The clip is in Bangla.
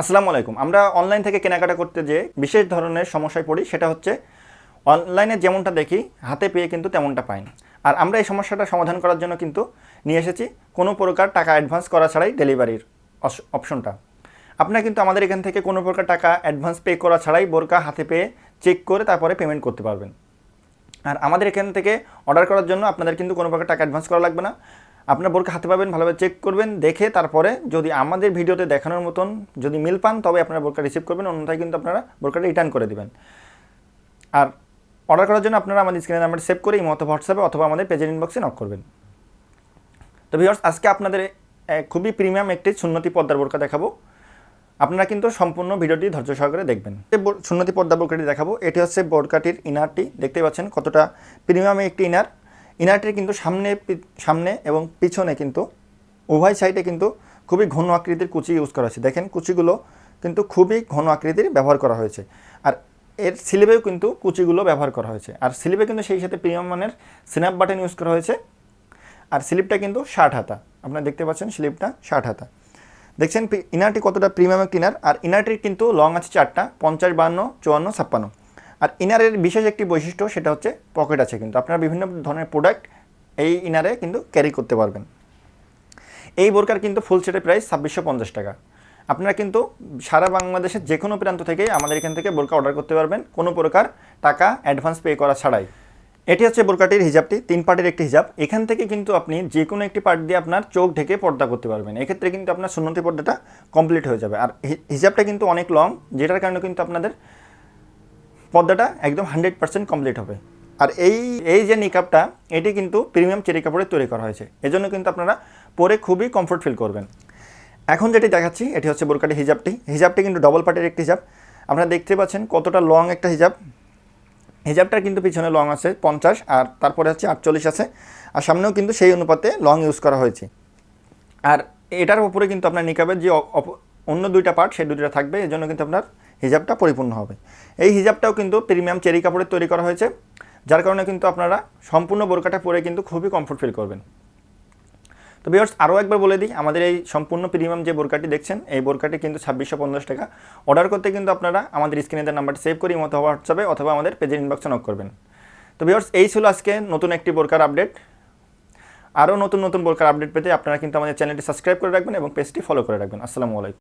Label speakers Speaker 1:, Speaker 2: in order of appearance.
Speaker 1: আসসালামু আলাইকুম। আমরা অনলাইন থেকে কেনাকাটা করতে যে বিশেষ ধরনের সমস্যায় পড়ি, সেটা হচ্ছে অনলাইনে যেমনটা দেখি, হাতে পেয়ে কিন্তু তেমনটা পাই না। আর আমরা এই সমস্যাটা সমাধান করার জন্য কিন্তু নিয়ে এসেছি কোনো প্রকার টাকা অ্যাডভান্স করা ছাড়াই ডেলিভারির অপশনটা আপনারা কিন্তু আমাদের এখান থেকে কোনো প্রকার টাকা অ্যাডভান্স পে করা ছাড়াই বোরকা হাতে পেয়ে চেক করে তারপরে পেমেন্ট করতে পারবেন। আর আমাদের এখান থেকে অর্ডার করার জন্য আপনাদের কিন্তু কোনো প্রকার টাকা অ্যাডভান্স করা লাগবে না। আপনার বোরকা হাতে পাবেন, ভালোভাবে চেক করবেন, দেখে তারপরে যদি আমাদের ভিডিওতে দেখানোর মতন যদি মিল পান, তবে আপনারা বোরকা রিসিভ করবেন, অন্যথায় কিন্তু আপনারা বোরকাটা রিটার্ন করে দেবেন। আর অর্ডার করার জন্য আপনারা আমাদের স্ক্রিনের নাম্বার সেভ করে এই মতো হোয়াটসঅ্যাপে অথবা আমাদের পেজের ইনবক্সে নক করবেন। তো ভিউয়ার্স আজকে আপনাদের খুবই প্রিমিয়াম একটি সুন্নতি পদ্মার বোরকা দেখাবো। আপনারা কিন্তু সম্পূর্ণ ভিডিওটি ধৈর্য সহকারে দেখবেন। সুন্নতি পর্দা বোরকাটি দেখাবো, এটি হচ্ছে বোরকাটির ইনারটি দেখতেই পাচ্ছেন কতটা প্রিমিয়াম একটি ইনার ইনারটির কিন্তু সামনে সামনে এবং পিছনে কিন্তু উভয় সাইডে কিন্তু খুবই ঘন আকৃতির কুচি ইউজ করা হয়েছে। দেখেন কুচিগুলো কিন্তু খুবই ঘন আকৃতির ব্যবহার করা হয়েছে। আর এর স্লিভেও কিন্তু কুচিগুলো ব্যবহার করা হয়েছে। আর স্লিভে কিন্তু সেই সাথে প্রিমিয়াম মানের স্ন্যাপ বাটন ইউজ করা হয়েছে। আর স্লিপটা কিন্তু ষাট হাতা। আপনারা দেখতে পাচ্ছেন স্লিপটা ষাট হাতা। দেখছেন ইনারটি কতটা প্রিমিয়াম একটা ইনার আর ইনারটির কিন্তু লং আছে চারটা, পঞ্চাশ বান্ন চুয়ান্ন, ছাপ্পান্ন। আর ইনারের বিশেষ একটি বৈশিষ্ট্য সেটা হচ্ছে পকেট আছে কিন্তু আপনারা বিভিন্ন ধরনের প্রোডাক্ট এই ইনারে কিন্তু ক্যারি করতে পারবেন। এই বোরকার কিন্তু ফুল সেটের প্রাইস ছাব্বিশশো পঞ্চাশ টাকা। আপনারা কিন্তু সারা বাংলাদেশের যে কোনো প্রান্ত থেকে আমাদের এখান থেকে বোরকা অর্ডার করতে পারবেন। কোনো প্রকার টাকা অ্যাডভান্স পে করা ছাড়াই। এটি হচ্ছে বোরকাটির হিজাবটি, তিন পার্টের একটি হিজাব। এখান থেকে কিন্তু আপনি যে কোনো একটি পার্ট দিয়ে আপনার চোখ ঢেকে পর্দা করতে পারবেন। এক্ষেত্রে কিন্তু আপনার সুন্নতি পর্দাটা কমপ্লিট হয়ে যাবে। আর হিজাবটা কিন্তু অনেক লং যেটার কারণে কিন্তু আপনাদের পর্দাটা একদম হান্ড্রেড পার্সেন্ট কমপ্লিট হবে। আর এই এই যে নিকাপটা, এটি কিন্তু প্রিমিয়াম চেরি কাপড়ে তৈরি করা হয়েছে। এজন্য কিন্তু আপনারা পরে খুবই কমফোর্ট ফিল করবেন। এখন যেটি দেখাচ্ছি, এটি হচ্ছে বোরকাটি হিজাবটি। হিজাবটি কিন্তু ডবল পার্টের একটি হিজাব। আপনারা দেখতে পাচ্ছেন কতটা লং একটা হিজাব। হিজাবটার কিন্তু পিছনে লং আছে পঞ্চাশ, আর তারপরে হচ্ছে আটচল্লিশ আছে। আর সামনেও কিন্তু সেই অনুপাতে লং ইউজ করা হয়েছে। আর এটার উপরে কিন্তু আপনার নিকাবের যে অন্য দুইটা পার্ট সেই দুইটা থাকবে। এই জন্য কিন্তু আপনার হিজাবটা পরিপূর্ণ হবে। এই হিজাবটাও কিন্তু প্রিমিয়াম চেরি কাপড়ের তৈরি করা হয়েছে, যার কারণে কিন্তু আপনারা সম্পূর্ণ বোরকাটা পরে কিন্তু খুবই কমফোর্ট ফিল করবেন। তো বিয়ার্স আরও একবার বলে দিই, আমাদের এই সম্পূর্ণ প্রিমিয়াম যে বোরকাটি দেখছেন, এই বোরকাটি কিন্তু ছাব্বিশশো পঞ্চাশ টাকা। অর্ডার করতে কিন্তু আপনারা আমাদের স্ক্রিনে স্ক্রিনের নাম্বারটি সেভ করি মতো হোয়াটসঅ্যাপে অথবা আমাদের পেজের ইনবক্সে নক করবেন। তো বিয়ার্স এই ছিল আজকে নতুন একটি বোরকার আপডেট আরও নতুন নতুন বোরকার আপডেট পেতে আপনারা কিন্তু আমাদের চ্যানেলটি সাবস্ক্রাইব করে রাখবেন এবং পেজটি ফলো করে রাখবেন। আসসালামু আলাইকুম।